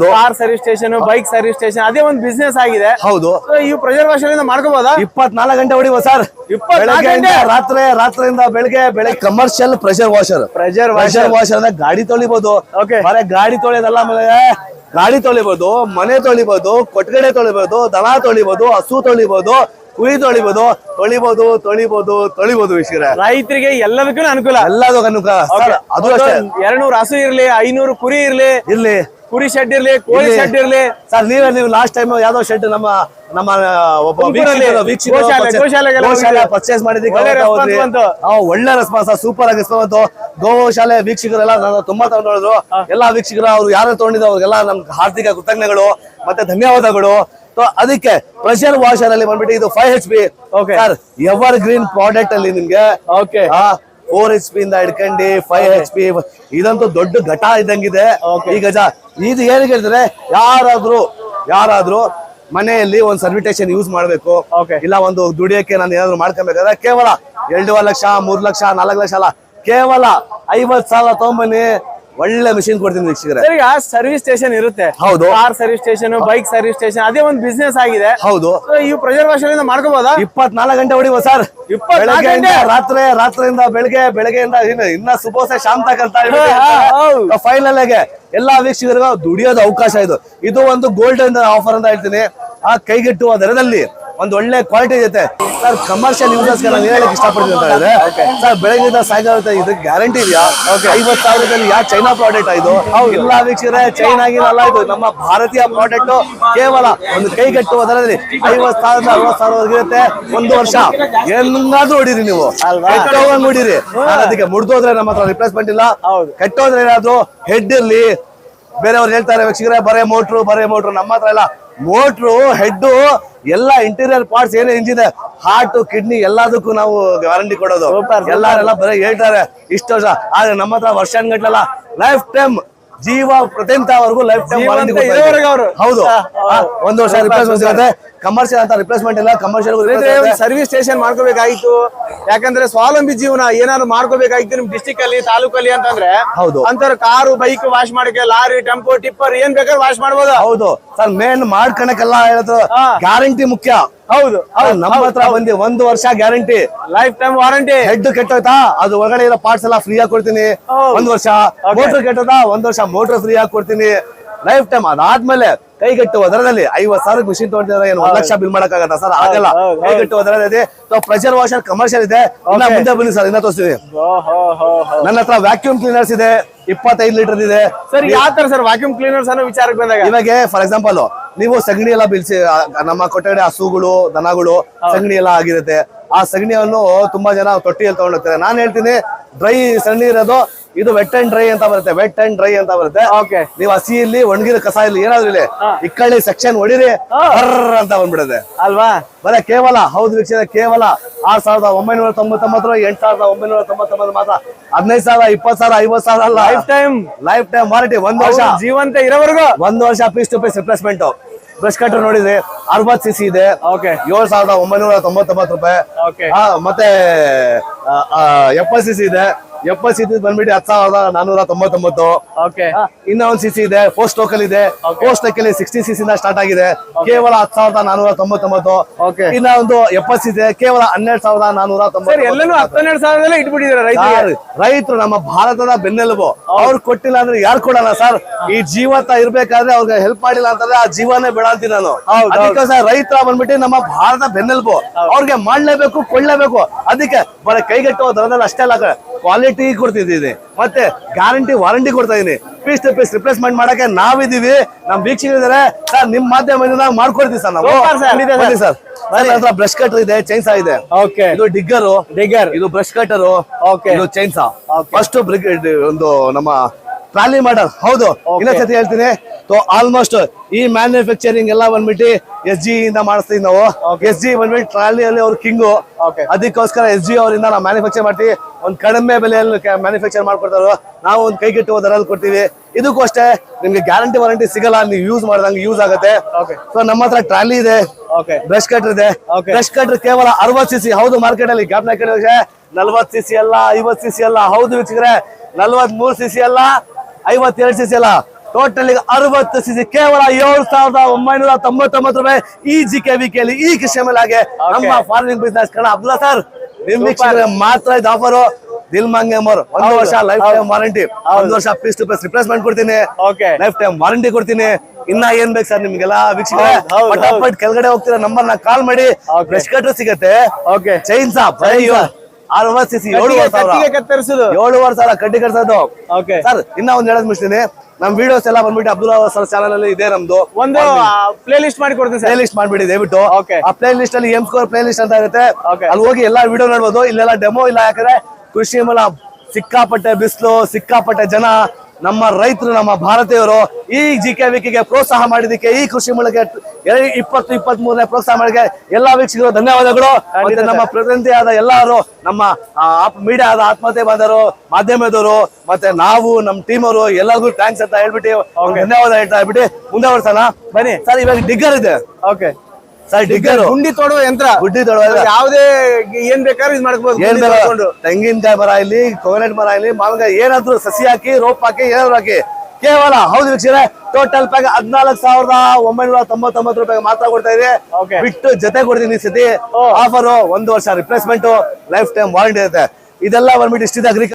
ಹೌದು. Car service station bike service station ಅದೇ ಒಂದು ಬಿಸ್ನೆಸ್ ಆಗಿದೆ. ಹೌದು. ಈ ವಾಷರ್ ಇಂದ ಮಾಡ್ಕೋಬಹುದಾ ಇಪ್ಪತ್ನಾಲ್ಕು ಗಂಟೆ ಹೊಡಿವ ಸರ್. 24 ಗಂಟೆ? ರಾತ್ರಿ ರಾತ್ರಿಯಿಂದ ಬೆಳಿಗ್ಗೆ ಬೆಳಗ್ಗೆ commercial pressure washer pressure pressure washer ಅಂದ್ರೆ ಗಾಡಿ ತೊಳಿಬಹುದು ಓಕೆ ಬರೀ ಗಾಡಿ ತೊಳೆಯೋದಲ್ಲ ಆಮೇಲೆ ಗಾಡಿ ತೊಳಿಬಹುದು ಮನೆ ತೊಳಿಬಹುದು ಕೊಟ್ಗಡೆ ತೊಳಿಬಹುದು ದನ ತೊಳಿಬಹುದು ಹಸು ತೊಳಿಬಹುದು ಕುರಿ ತೊಳಿಬಹುದು ತೊಳಿಬಹುದು ತೊಳಿಬಹುದು ತೊಳಿಬಹುದು ವಿಷಯ ರೈತರಿಗೆ ಎಲ್ಲದಕ್ಕೂ ಅನುಕೂಲ. ಎಲ್ಲದಕ್ಕೂ ಅನುಕೂಲ. ಎರಡ್ ಅದು ಅಷ್ಟೇ. ಎರಡ್ನೂರು ಹಸು ಇರ್ಲಿ ಐನೂರು ಕುರಿ ಇರ್ಲಿ. ಇರ್ಲಿ. ಕುರಿ ಶೆಡ್ ಇರ್ಲಿ ಕೋಳಿ. ಶೆಡ್ ಇರ್ಲಿ. ಸರ್ ನೀವ್ ನೀವು ಲಾಸ್ಟ್ ಟೈಮ್ ಯಾವ್ದೋ ಶೆಡ್ ನಮ್ಮ ನಮ್ಮ ಒಬ್ಬ ಗೋಶಾಲೆ. ಪರ್ಚೇಸ್ ಮಾಡಿದ್ರಿ ಒಳ್ಳೆ ರೆಸ್ಪಾನ್ಸ್ ಸೂಪರ್ ಆಗಿ ರೆಸ್ಪಾನ್ಸ್ ಬಂತು. ಗೋಶಾಲೆ ವೀಕ್ಷಕರೆಲ್ಲ ತುಂಬಾ ತಗೊಂಡ್ರು ಎಲ್ಲಾ ವೀಕ್ಷಕರು ಅವ್ರು ಯಾರು ತಗೊಂಡಿದ್ರು ಅವ್ರಿಗೆಲ್ಲ ನಮ್ ಹಾರ್ದಿಕ ಕೃತಜ್ಞಗಳು ಮತ್ತೆ ಧನ್ಯವಾದಗಳು. ಸೊ ಅದಕ್ಕೆ ಪ್ರೆಷರ್ ವಾಷರ್ ಅಲ್ಲಿ ಬಂದ್ಬಿಟ್ಟು ಇದು five H P. Sir evergreen product ಅಲ್ಲಿ ನಿಮ್ಗೆ ಓಕೆ ಫೋರ್ ಎಚ್ ಪಿ ಇಂದ ಹಿಡ್ಕೊಂಡು ಫೈವ್ ಎಚ್ ಪಿ ಇದಂತೂ ದೊಡ್ಡ ಘಟ ಇದ್ದಂಗಿದೆ. ಈ ಗಜ ಇದು ಏನ್ ಹೇಳ್ತಾರೆ ಯಾರಾದ್ರೂ ಯಾರಾದ್ರೂ ಮನೆಯಲ್ಲಿ ಒಂದು ಸರ್ವಿಟೇಷನ್ ಯೂಸ್ ಮಾಡ್ಬೇಕು. ಇಲ್ಲ ಒಂದು ದುಡಿಯಕ್ಕೆ ನಾನು ಏನಾದ್ರು ಮಾಡ್ಕೊಬೇಕಾದ್ರೆ ಕೇವಲ ಎರಡೂವರೆ ಲಕ್ಷ ಮೂರ್ ಲಕ್ಷ ನಾಲ್ಕು ಲಕ್ಷ ಅಲ್ಲ ಕೇವಲ ಐವತ್ ಸಾವಿರ ತಗೊಂಬನ್ನಿ. ಒಳ್ಳೆ ಮಿಷಿನ್ ಕೊಡ್ತೀನಿ ವೀಕ್ಷಕರೇ. ಸರ್ ಈಗ ಸರ್ವಿಸ್ ಸ್ಟೇಷನ್ ಇರುತ್ತೆ. ಹೌದು. Car service station bike service station ಅದೇ ಒಂದು ಬಿಸ್ನೆಸ್ ಆಗಿದೆ. ಹೌದು. ಈ ಪ್ರೆಷರ್ ವಾಷರ್ ಇಂದ ಮಾಡ್ಕೋಬಹುದಾ ಇಪ್ಪತ್ನಾಲ್ಕು ಗಂಟೆ ಹೊಡಿವ ಸರ್. 24 ಬೆಳಗ್ಗೆಯಿಂದ? ರಾತ್ರಿ ರಾತ್ರಿಯಿಂದ ಬೆಳಗ್ಗೆ ಬೆಳಗ್ಗೆಯಿಂದ ಇನ್ನು ಸುಬೋಸೆ ಶಾಂತ ಅಂತ ಫೈನಲ್ ಆಗಿ ಎಲ್ಲಾ ವೀಕ್ಷಕರಿಗೂ ದುಡಿಯೋದು ಅವಕಾಶ ಇದು. ಇದು ಒಂದು ಗೋಲ್ಡನ್ ಆಫರ್ ಅಂತ ಹೇಳ್ತೀನಿ. ಆ ಕೈಗೆಟ್ಟುವ ದರದಲ್ಲಿ ಒಂದು ಒಳ್ಳೆ ಕ್ವಾಲಿಟಿ ಇರುತ್ತೆ. ಸರ್ ಕಮರ್ಷಿಯಲ್ ಯೂಸರ್ಸ್ ನಾನು ಹೇಳಕ್ ಇಷ್ಟಪಡ್ತೀನಿ ಅಂತ ಹೇಳಿದ್ರೆ ಸರ್ ಬೆಳಗ್ಗೆ ಸಾಯಂಕಾಲ ಇದು ಗ್ಯಾರಂಟಿ ಇದೆಯಾ? ಐವತ್ ಸಾವಿರದಲ್ಲಿ ಯಾವ ಚೈನಾ ಪ್ರಾಡಕ್ಟ್ ಆಯ್ತು ಇಲ್ಲ ವೀಕ್ಷಕರೇ ಚೈನಾ ಆಗಿರಲ್ಲ ಇದು. ನಮ್ಮ ಭಾರತೀಯ ಪ್ರಾಡಕ್ಟ್ ಕೇವಲ ಒಂದು ಕೈಗೆಟ್ಟುವ ದರದಲ್ಲಿ ಐವತ್ ಸಾವಿರದ ಅರವತ್ ಸಾವಿರವರೆಗೆ ಇರುತ್ತೆ. ಒಂದು ವರ್ಷ. ಎಲ್ಲಾದ್ರೂ ಹೊಡೀರಿ ನೀವು. ನೋಡಿರಿ ಅದಕ್ಕೆ ಮುಡ್ದೋದ್ರೆ ನಮ್ಮ ಹತ್ರ ರಿಪ್ಲೇಸ್ಮೆಂಟ್ ಇಲ್ಲ. ಕೆಟ್ಟೋದ್ರೆ ಏನಾದ್ರು ಹೆಡ್ ಇರ್ಲಿ ಬೇರೆಯವ್ರು ಹೇಳ್ತಾರೆ ವೀಕ್ಷಕರೇ ಬರೇ ಮೋಟ್ರು ಬರೇ ಮೋಟ್ರು ನಮ್ಮ ಹತ್ರ ಎಲ್ಲ ಮೋಟ್ರು ಹೆಡ್ ಎಲ್ಲ ಇಂಟೀರಿಯರ್ ಪಾರ್ಟ್ಸ್ ಏನೇ ಇಂಜಿನ್ ಹಾರ್ಟ್ ಕಿಡ್ನಿ ಎಲ್ಲದಕ್ಕೂ ನಾವು ಗ್ಯಾರಂಟಿ ಕೊಡೋದು. ಎಲ್ಲಾರೆಲ್ಲ ಬರೀ ಹೇಳ್ತಾರೆ ಇಷ್ಟು ವರ್ಷ. ಆದ್ರೆ ನಮ್ಮ ಹತ್ರ ವರ್ಷಾನ್ಗಟ್ಲೆಲ್ಲ ಲೈಫ್ ಟೈಮ್ ಜೀವ ಪ್ರತಿಂತವರೆಗೂ ಲೈಫ್ ಟೈಮ್ ಅವ್ರು. ಹೌದು. ಒಂದು ವರ್ಷ ರಿಪ್ಲೇಸ್ಮೆಂಟ್. ಸಿಗುತ್ತೆ ಕಮರ್ಷಿಯಲ್ ಅಂತ ರಿಪ್ಲೇಸ್ಮೆಂಟ್ ಇಲ್ಲ. ಕಮರ್ಷಿಯಲ್ ಸರ್ವಿಸ್ ಸ್ಟೇಷನ್ ಮಾಡ್ಕೋಬೇಕಾಯ್ತು ಯಾಕಂದ್ರೆ ಸ್ವಾವಲಂಬಿ ಜೀವನ ಏನಾದ್ರು ಮಾಡ್ಕೋಬೇಕಾಯ್ತು ನಿಮ್ ಡಿಸ್ಟಿಕ್ ಅಲ್ಲಿ ತಾಲೂಕಲ್ಲಿ ಅಂತಂದ್ರೆ ಹೌದು. ಅಂತರ ಕಾರು ಬೈಕ್ ವಾಶ್ ಮಾಡಕ್ಕೆ ಲಾರಿ ಟೆಂಪೋ ಟಿಪ್ಪರ್ ಏನ್ ಬೇಕಾದ್ರೂ ವಾಶ್ ಮಾಡ್ಬೋದು. ಹೌದು. ಸರ್ ಮೇನ್ ಮಾಡ್ಕೊಳಕ್ಕೆಲ್ಲ ಹೇಳೋದು ಗ್ಯಾರಂಟಿ ಮುಖ್ಯ. ಹೌದು ಹೌದು, ನಮ್ಮ ಹತ್ರ ಬಂದಿ ಒಂದು ವರ್ಷ guarantee. Life time warranty head ಕೆಟ್ಟೋಯ್ತಾ? ಅದು ಒಳಗಡೆ ಇರೋ ಪಾರ್ಟ್ಸ್ ಎಲ್ಲ ಫ್ರೀ ಆಗಿ ಕೊಡ್ತೀನಿ. ಒಂದ್ ವರ್ಷ. ಮೋಟರ್ ಕೆಟ್ಟೋದಾ ಒಂದ್ ವರ್ಷ ಮೋಟರ್ ಫ್ರೀ ಆಗಿ ಕೊಡ್ತೀನಿ. ಲೈಫ್ ಟೈಮ್ ಅದಾದ್ಮೇಲೆ ಕೈಗೆಟ್ಟುವ ದರದಲ್ಲಿ ಐವತ್ ಸಾವಿರ ಮಿಷಿನ್ ತಗೊಂಡಿದ್ರೆ ಏನು? ಒಂದ್ ಲಕ್ಷ ಬಿಲ್ ಮಾಡಕ್ಕಾಗತ್ತ ಸರ್? ಆಗಲ್ಲ. ಕೈಗೆಟ್ಟುವ ದರದಲ್ಲಿ ಪ್ರೆಷರ್ ವಾಷರ್ ಕಮರ್ಷಿಯಲ್ ಇದೆ. ಇನ್ನ ಮುಂದೆ ಬನ್ನಿ ಸರ್ ಇನ್ನ ತೋರಿಸ್ತೀನಿ. ನನ್ನ ಹತ್ರ ವ್ಯಾಕ್ಯೂಮ್ ಕ್ಲೀನರ್ಸ್ ಇದೆ. ಇಪ್ಪತ್ತೈದು ಲೀಟರ್ ಇದೆ. ಸರ್ ಯಾವ ತರ ಸರ್ ವ್ಯಾಕ್ಯೂಮ್ ಕ್ಲೀನರ್ಸ್ ಅನ್ನೋ ವಿಚಾರಕ್ಕೆ ಬಂದಾಗ? ಇವಾಗ ಫಾರ್ ಎಕ್ಸಾಂಪಲ್ ನೀವು ಸಗಣಿ ಎಲ್ಲ ಬಿಲ್ಸಿ ನಮ್ಮ ಕೊಠಡಿ ಹಸುಗಳು ದನಗಳು ಸಗಣಿ ಎಲ್ಲ ಆಗಿರುತ್ತೆ. ಆ ಸಗಣಿಯನ್ನು ತುಂಬಾ ಜನ ತೊಟ್ಟಿಯಲ್ಲಿ ತಗೊಂಡೋಗ್ತಾರೆ. ನಾನು ಹೇಳ್ತೀನಿ ಡ್ರೈ ಸಗಣಿ ಇರೋದು ಇದು ವೆಟ್ ಅಂಡ್ ಡ್ರೈ ಅಂತ ಬರುತ್ತೆ ವೆಟ್ ಅಂಡ್ ಡ್ರೈ ಅಂತ ಬರುತ್ತೆ. ಓಕೆ ನೀವು ಹಸಿ ಇಲ್ಲಿ ಒಣಗಿದ ಕಸ ಇಲ್ಲಿ ಏನಾದ್ರು ಇಲ್ಲಿ ಇಕ್ಕಳ್ಳಿ ಸೆಕ್ಷನ್ ಹೊಡಿರಿ ಅಂತ ಬಂದ್ಬಿಡುತ್ತೆ. ಅಲ್ವಾ? ಬರ ಕೇವಲ ಹೌದು ವೀಕ್ಷಣೆ ಕೇವಲ ಆರ್ ಸಾವಿರದ ಒಂಬೈನೂರ ತೊಂಬತ್ತೊಂಬತ್ತು ಎಂಟ್ ಸಾವಿರದ ಒಂಬೈನೂರ ತೊಂಬತ್ತೊಂಬತ್ತು ಮಾತ್ರ. ಹದಿನೈದು ಸಾವಿರ ಇಪ್ಪತ್ತು ಸಾವಿರ ಐವತ್ತು ಸಾವಿರ ಅಲ್ಲ. Life time life time warranty ಒಂದು ವರ್ಷ. ಜೀವಂತ ಇರೋವರೆಗೂ. ಒಂದು ವರ್ಷ piece to piece replacement brush cutter ನೋಡಿದ್ರೆ ಅರವತ್ ಸಿ ಸಿ ಇದೆ. ಓಕೆ ಏಳು ಸಾವಿರದ ಒಂಬೈನೂರ ತೊಂಬತ್ತೊಂಬತ್ತು ರೂಪಾಯಿ. ಮತ್ತೆ ಎಪ್ಪತ್ತು ಸಿ ಸಿ ಇದೆ. ಎಪ್ಪತ್ತು ಸಿ ಬಂದ್ಬಿಟ್ಟು ಹತ್ತು ಸಾವಿರದ ನಾನೂರ ತೊಂಬತ್ತೊಂಬತ್ತು. ಇನ್ನ ಒಂದು ಸಿ ಸಿ ಇದೆ ಪೋಸ್ಟ್ ಲೋಕಲ್ ಇದೆ. ಪೋಸ್ಟ್ ಲೋಕಲ್ ಸಿಕ್ಸ್ಟಿ ಸಿ ಇಂದ ಸ್ಟಾರ್ಟ್ ಆಗಿದೆ. ಕೇವಲ ಹತ್ತು ಸಾವಿರದ ನಾನೂರ ತೊಂಬತ್ತೊಂಬತ್ತು. ಇನ್ನ ಒಂದು ಎಪ್ಪತ್ ಸಿ ಇದೆ ಕೇವಲ ಹನ್ನೆರಡು ಸಾವಿರದ ನಾನೂರ ತೊಂಬತ್ತು ಇಟ್ಬಿಟ್ಟಿದ್ದಾರೆ ರೈತರು ನಮ್ಮ ಭಾರತದ ಬೆನ್ನೆಲುಬು. ಅವ್ರು ಕೊಟ್ಟಿಲ್ಲ ಅಂದ್ರೆ ಯಾರು ಕೊಡಲ್ಲ ಸರ್? ಈ ಜೀವತ ಇರ್ಬೇಕಾದ್ರೆ ಅವ್ರಿಗೆ ಹೆಲ್ಪ್ ಮಾಡಿಲ್ಲ ಅಂತಂದ್ರೆ ಆ ಜೀವನೇ ಬೇಡ ಅಂತೀನಿ ನಾನು. ಹೌದು, ಅದಕ್ಕೆ ಸರ್ ರೈತರ ಬಂದ್ಬಿಟ್ಟು ನಮ್ಮ ಭಾರತ ಬೆನ್ನೆಲುಬು. ಅವ್ರಿಗೆ ಮಾಡ್ಲೇಬೇಕು ಕೊಳ್ಳೇಬೇಕು ಅದಕ್ಕೆ ಬರ ಕೈಗೆಟ್ಟುವ ದರದಲ್ಲಿ ಅಷ್ಟೇ ಅಲ್ಲ ಕ್ವಾಲಿಟಿ ಕೊಡ್ತಿದ್ದೀನಿ. ಮತ್ತೆ ಗ್ಯಾರಂಟಿ ವಾರಂಟಿ ಕೊಡ್ತಾ ಇದೀನಿ ಪೀಸ್ ಟು ಪೀಸ್ ರಿಪ್ಲೇಸ್ಮೆಂಟ್ ಮಾಡಕ್ಕೆ ನಾವಿದೀವಿ ನಮ್ ವೀಕ್ಷಕರಿದ್ದಾರೆ. ಸರ್ ನಿಮ್ ಮಾಧ್ಯಮದಿಂದ ಮಾಡ್ಕೊಡ್ತೀವಿ ಸರ್ ನಾವು. ಸರ್. ಹತ್ರ ಬ್ರಷ್ ಕಟರ್ ಇದೆ ಚೈನ್ಸ್ ಇದೆ. ಓಕೆ ಇದು ಡಿಗ್ಗರು ಡಿಗ್ಗರ್ ಇದು ಬ್ರಷ್ ಕಟರ್ ಓಕೆ ಇದು ಚೈನ್ಸಾ. ಫಸ್ಟ್ ಒಂದು ನಮ್ಮ ಟ್ರಾಲಿ ಮಾಡಲ್ ಹೌದು. ಇನ್ನೊಂದ್ಸತಿ ಹೇಳ್ತೀನಿ. ಸೊ ಆಲ್ಮೋಸ್ಟ್ ಈ ಮ್ಯಾನುಫ್ಯಾಕ್ಚರಿಂಗ್ ಎಲ್ಲ ಬಂದ್ಬಿಟ್ಟು ಎಸ್ ಜಿ ಇಂದ ಮಾಡಿಸ್ತೀವಿ ನಾವು. ಎಸ್ ಜಿ ಬಂದ್ಬಿಟ್ಟು ಟ್ರಾಲಿಯಲ್ಲಿ ಅವ್ರ ಕಿಂಗು. ಅದಕ್ಕೋಸ್ಕರ ಎಸ್ ಜಿ ಅವರಿಂದ ನಾವು ಮ್ಯಾನುಫ್ಯಾಕ್ಚರ್ ಮಾಡ್ತೀವಿ. ಒಂದ್ ಕಡಿಮೆ ಬೆಲೆಯಲ್ಲಿ ಮ್ಯಾನುಫ್ಯಾಕ್ಚರ್ ಮಾಡ್ಕೊಡ್ತಾರೋ. ನಾವು ಒಂದು ಕೈಗೆಟ್ಟುವ ದರಲ್ಲಿ ಕೊಡ್ತೀವಿ. ಇದಕ್ಕೂ ಅಷ್ಟೇ ನಿಮ್ಗೆ ಗ್ಯಾರಂಟಿ ವಾರಂಟಿ ಸಿಗಲ್ಲ. ನೀವು ಯೂಸ್ ಮಾಡ್ದಂಗೆ ಯೂಸ್ ಆಗುತ್ತೆ. ಸೊ ನಮ್ಮ ಹತ್ರ ಟ್ರಾಲಿ ಇದೆ. ಬ್ರಷ್ ಕಟ್ರ್ ಇದೆ. ಬ್ರಷ್ ಕಟ್ರ್ ಕೇವಲ ಅರವತ್ ಸಿ ಸಿ ಹೌದು ಮಾರ್ಕೆಟ್ ಅಲ್ಲಿ ಗ್ಯಾಪ್ ನಲ್ವತ್ ಸಿ ಸಿ ಅಲ್ಲ ಐವತ್ ಸಿ ಸಿ ಅಲ್ಲ. ಹೌದು ವೀಕ್ಷಕರೇ. ನಲ್ವತ್ ಮೂರ್ ಸಿ ಸಿ ಅಲ್ಲ. ಐವತ್ತೆರಡು ಸಿ ಸಿ ಅಲ್ಲ ಟೋಟಲ್ ಅರವತ್ತು ಸಿ ಸಿ ಕೇವಲ ಏಳು ಸಾವಿರದ ಒಂಬೈನೂರ ತೊಂಬತ್ತೊಂಬತ್ತು ರೂಪಾಯಿ ಈ ಜಿ ಕೆ ವಿ ಕೆ ಈ ಕೃಷಿ ಮೇಲೆ ಹಾಗೆ ನಮ್ಮ ಫಾರ್ಮಿಂಗ್ ಬಿಸ್ನೆಸ್ ಕಣ. ಅಬ್ದುಲ್ಲಾ ಸರ್ ನಿಮ್ ವೀಕ್ಷಕರಿಗೆ ಮಾತ್ರ ಇದು ಆಫರ್ ದಿಲ್ ಮಂಗೆ ಮೋರ್ ಒಂದು ವರ್ಷ ಲೈಫ್ ಟೈಮ್ ವಾರಂಟಿ ಒಂದು ವರ್ಷ ಪೀಸ್ ಟು ಪೀಸ್ ರಿಪ್ಲೇಸ್ಮೆಂಟ್ ಕೊಡ್ತೀನಿ. ಲೈಫ್ ಟೈಮ್ ವಾರಂಟಿ ಕೊಡ್ತೀನಿ. ಇನ್ನ ಏನ್ ಬೇಕು ಸರ್ ನಿಮ್ಗೆಲ್ಲ? ವೀಕ್ಷಕರೇ ಪಟಾಪಟ್ ಕೆಳಗಡೆ ಹೋಗ್ತೀರಾ? ನಂಬರ್ನ ಕಾಲ್ ಮಾಡಿ. ಬ್ರಷ್ ಕಟ್ರ್ ಸಿಗತ್ತೆ. ಓಕೆ ಚೈನ್ ವರ್ಷ ಸಿಸಿ ಏಳುವರೆ ಸಾವಿರ. ಕತ್ತರಿಸುದು. ಏಳುವರೆ ಸಾವಿರ ಕಡ್ಡಿ ಕಟ್ಸೋದು. ಓಕೆ ಸರ್ ಇನ್ನ ಒಂದ್ ಹೇಳದ್ ಮುಗಿಸ್ತೀನಿ. ನಮ್ ವಿಡಿಯೋಸ್ ಎಲ್ಲ ಬಂದ್ಬಿಟ್ಟು ಅಬ್ದುಲ್ ಸರ್ ಚಾನಲ್ ಅಲ್ಲಿ ಇದೆ ನಮ್ದು. ಒಂದು ಪ್ಲೇ ಲಿಸ್ಟ್ ಮಾಡಿ ಕೊಡ್ತೀನಿ ಪ್ಲೇ ಲಿಸ್ಟ್ ಮಾಡ್ಬಿಡಿ ದಯವಿಟ್ಟು. ಆ ಪ್ಲೇ ಲಿಸ್ಟ್ ಅಲ್ಲಿ ಎಂ ಸ್ಕೋರ್ ಪ್ಲೇ ಲಿಸ್ಟ್ ಅಂತ ಇರುತ್ತೆ. ಅಲ್ಲಿ ಹೋಗಿ ಎಲ್ಲಾ ವಿಡಿಯೋ ನೋಡ್ಬೋದು. ಇಲ್ಲೆಲ್ಲ ಡೆಮೋ ಇಲ್ಲ ಯಾಕಂದ್ರೆ ಕೃಷಿ ಮಲ ಸಿಕ್ಕಾಪಟ್ಟೆ ಬಿಸಿಲು ಸಿಕ್ಕಾಪಟ್ಟೆ ಜನ. ನಮ್ಮ ರೈತರು ನಮ್ಮ ಭಾರತೀಯರು ಈ ಜಿ ಕೆ ವಿಕಿಗೆ ಪ್ರೋತ್ಸಾಹ ಮಾಡಿದಕ್ಕೆ ಈ ಕೃಷಿ ಮೂಲಕ ಇಪ್ಪತ್ತು ಇಪ್ಪತ್ತ್ ಮೂರನೇ ಪ್ರೋತ್ಸಾಹ ಮಾಡಿಗೆ ಎಲ್ಲಾ ವೀಕ್ಷಕರು ಧನ್ಯವಾದಗಳು. ನಮ್ಮ ಪ್ರತಿನಿಧಿಯಾದ ಎಲ್ಲರೂ ನಮ್ಮ ಮೀಡಿಯಾ ಆದ ಆತ್ಮಹತ್ಯೆ ಬಂದರು ಮಾಧ್ಯಮದವರು ಮತ್ತೆ ನಾವು ನಮ್ಮ ಟೀಮ್ ಅವರು ಎಲ್ಲರಿಗೂ ಥ್ಯಾಂಕ್ಸ್ ಅಂತ ಹೇಳ್ಬಿಟ್ಟು ಅವ್ರಿಗೆ ಧನ್ಯವಾದ ಹೇಳ್ತಾ ಹೇಳ್ಬಿಟ್ಟು ಮುಂದೆ ಬರ್ತಾನ ಬನ್ನಿ. ಸರ್ ಇವಾಗ ಡಿಗ್ಗರ್ ಇದೆ. Okay sir digger. ಗುಂಡಿ ತೊಡುವ ಯಂತ್ರ. ಗುಡ್ಡಿ ತೊಡುವ ಯಾವುದೇ ಏನ್ ಬೇಕಾದ್ರೂ ಇದು ಏನ್ ಬೇಡ ತೆಂಗಿನಕಾಯಿ ಮರ ಇಲ್ಲಿ ಕೋಕೋನಟ್ ಮರ ಇಲ್ಲಿ ಮಾವಿನಕಾಯಿ ಏನಾದ್ರು ಸಸಿ ಹಾಕಿ ರೋಪ್ ಹಾಕಿ ಏನಾದ್ರು ಹಾಕಿ. ಕೇವಲ ಹೌದು ವೀಕ್ಷಕರೇ ಟೋಟಲ್ ಪ್ಯಾಕ್ ಹದಿನಾಲ್ಕು ಸಾವಿರದ ಒಂಬೈನೂರ ತೊಂಬತ್ತೊಂಬತ್ತು ರೂಪಾಯಿ ಮಾತ್ರ ಕೊಡ್ತಾ ಇದೆ. ಬಿಟ್ಟು ಜೊತೆ ಕೊಡ್ತೀನಿ ಈ ಸತಿ. ಆಫರ್ ಒಂದು ವರ್ಷ ರಿಪ್ಲೇಸ್ಮೆಂಟ್ ಲೈಫ್ ಟೈಮ್ ವಾರಂಟಿ ಇರುತ್ತೆ. ಇದೆಲ್ಲ ಬಂದ್ಬಿಟ್ಟು ಇಷ್ಟಿದೆ ಅಗ್ರಿಕಲ್ಚರ್